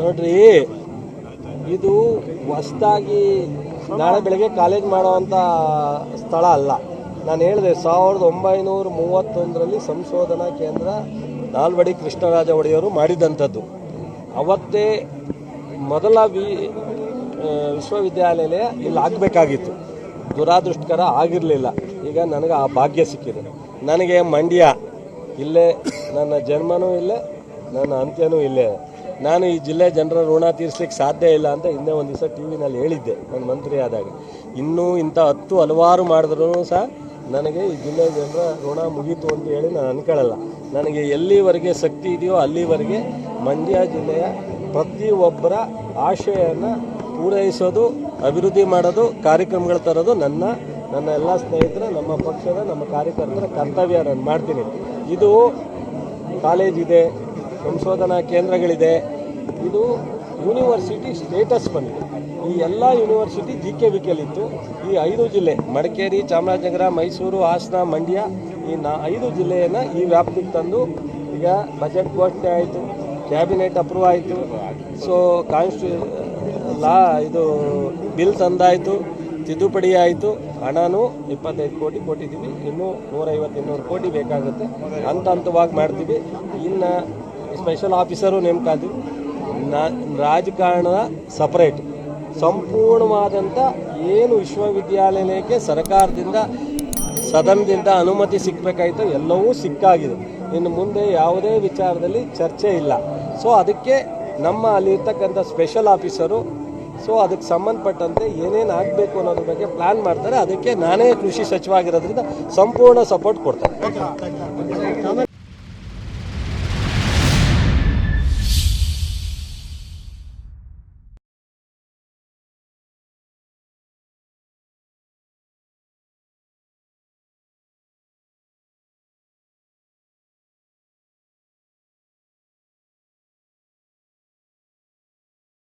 ನೋಡ್ರಿ ಇದು ಹೊಸದಾಗಿ ನಾಳೆ ಬೆಳಗ್ಗೆ ಕಾಲೇಜ್ ಮಾಡುವಂಥ ಸ್ಥಳ ಅಲ್ಲ. ನಾನು ಹೇಳಿದೆ ಸಾವಿರದ ಒಂಬೈನೂರ ಮೂವತ್ತೊಂದರಲ್ಲಿ ಸಂಶೋಧನಾ ಕೇಂದ್ರ ನಾಲ್ವಡಿ ಕೃಷ್ಣರಾಜ ಒಡೆಯರು ಮಾಡಿದಂಥದ್ದು. ಅವತ್ತೇ ಮೊದಲ ವಿ ವಿಶ್ವವಿದ್ಯಾಲಯ ಇಲ್ಲಿ ಆಗಬೇಕಾಗಿತ್ತು. ದುರಾದೃಷ್ಟಕರ ಆಗಿರಲಿಲ್ಲ. ಈಗ ನನಗೆ ಆ ಭಾಗ್ಯ ಸಿಕ್ಕಿದೆ. ನನಗೆ ಮಂಡ್ಯ ಇಲ್ಲೇ, ನನ್ನ ಜನ್ಮನೂ ಇಲ್ಲೇ, ನನ್ನ ಅಂತ್ಯನೂ ಇಲ್ಲೇ. ನಾನು ಈ ಜಿಲ್ಲೆ ಜನರ ಋಣ ತೀರಿಸ್ಲಿಕ್ಕೆ ಸಾಧ್ಯ ಇಲ್ಲ ಅಂತ ಹಿಂದೆ ಒಂದು ದಿವಸ ಟಿ ವಿನಲ್ಲಿ ಹೇಳಿದ್ದೆ ನಾನು ಮಂತ್ರಿ ಆದಾಗ. ಇನ್ನೂ ಇಂಥ ಹತ್ತು ಹಲವಾರು ಮಾಡಿದ್ರೂ ಸಹ ನನಗೆ ಈ ಜಿಲ್ಲೆ ಜನರ ಋಣ ಮುಗೀತು ಅಂತ ಹೇಳಿ ನಾನು ಅನ್ಕೊಳ್ಳಲ್ಲ. ನನಗೆ ಎಲ್ಲಿವರೆಗೆ ಶಕ್ತಿ ಇದೆಯೋ ಅಲ್ಲಿವರೆಗೆ ಮಂಡ್ಯ ಜಿಲ್ಲೆಯ ಪ್ರತಿಯೊಬ್ಬರ ಆಶಯವನ್ನು ಪೂರೈಸೋದು, ಅಭಿವೃದ್ಧಿ ಮಾಡೋದು, ಕಾರ್ಯಕ್ರಮಗಳು ತರೋದು ನನ್ನ ನನ್ನ ಎಲ್ಲ ಸ್ನೇಹಿತರ, ನಮ್ಮ ಪಕ್ಷದ, ನಮ್ಮ ಕಾರ್ಯಕರ್ತರ ಕರ್ತವ್ಯ ನಾನು ಮಾಡ್ತೀನಿ. ಇದು ಕಾಲೇಜಿದೆ ಸಂಶೋಧನಾ ಕೇಂದ್ರಗಳಿದೆ. ಇದು ಯೂನಿವರ್ಸಿಟಿ ಸ್ಟೇಟಸ್ ಬಂದಿದೆ. ಈ ಎಲ್ಲ ಯೂನಿವರ್ಸಿಟಿ ಜಿ ಕೆ ವಿಕೆಲಿತ್ತು ಈ ಐದು ಜಿಲ್ಲೆ, ಮಡಿಕೇರಿ, ಚಾಮರಾಜನಗರ, ಮೈಸೂರು, ಹಾಸನ, ಮಂಡ್ಯ, ಈ ನಾ ಐದು ಜಿಲ್ಲೆಯನ್ನು ಈ ವ್ಯಾಪ್ತಿಗೆ ತಂದು ಈಗ ಬಜೆಟ್ ಘೋಷಣೆ ಆಯಿತು, ಕ್ಯಾಬಿನೆಟ್ ಅಪ್ರೂವ್ ಆಯಿತು. ಸೊ ಕಾನ್ಸ್ಟಿ ಲಾ ಇದು ಬಿಲ್ ತಂದಾಯಿತು. ತಿದ್ದುಪಡಿ ಆಯಿತು ಹಣನೂ ಇಪ್ಪತ್ತೈದು ಕೋಟಿ ಕೊಟ್ಟಿದ್ದೀವಿ. ಇನ್ನೂ ನೂರೈವತ್ತು ಇನ್ನೂರು ಕೋಟಿ ಬೇಕಾಗುತ್ತೆ. ಹಂತ ಹಂತವಾಗಿ ಮಾಡ್ತೀವಿ. ಇನ್ನು ಸ್ಪೆಷಲ್ ಆಫೀಸರು ನೇಮಕಾತೀವಿ ನಾ, ರಾಜಕಾರಣದ ಸಪರೇಟ್ ಸಂಪೂರ್ಣವಾದಂಥ ಏನು ವಿಶ್ವವಿದ್ಯಾಲಯಕ್ಕೆ ಸರ್ಕಾರದಿಂದ, ಸದನದಿಂದ ಅನುಮತಿ ಸಿಕ್ಕಬೇಕಾಯ್ತು ಎಲ್ಲವೂ ಸಿಕ್ಕಾಗಿದೆ. ಇನ್ನು ಮುಂದೆ ಯಾವುದೇ ವಿಚಾರದಲ್ಲಿ ಚರ್ಚೆ ಇಲ್ಲ. ಸೊ ಅದಕ್ಕೆ ನಮ್ಮ ಅಲ್ಲಿರ್ತಕ್ಕಂಥ ಸ್ಪೆಷಲ್ ಆಫೀಸರು ಸೊ ಅದಕ್ಕೆ ಸಂಬಂಧಪಟ್ಟಂತೆ ಏನೇನು ಆಗಬೇಕು ಅನ್ನೋದ್ರ ಬಗ್ಗೆ ಪ್ಲಾನ್ ಮಾಡ್ತಾರೆ. ಅದಕ್ಕೆ ನಾನೇ ಕೃಷಿ ಸಚಿವ ಆಗಿರೋದ್ರಿಂದ ಸಂಪೂರ್ಣ ಸಪೋರ್ಟ್ ಕೊಡ್ತಾರೆ.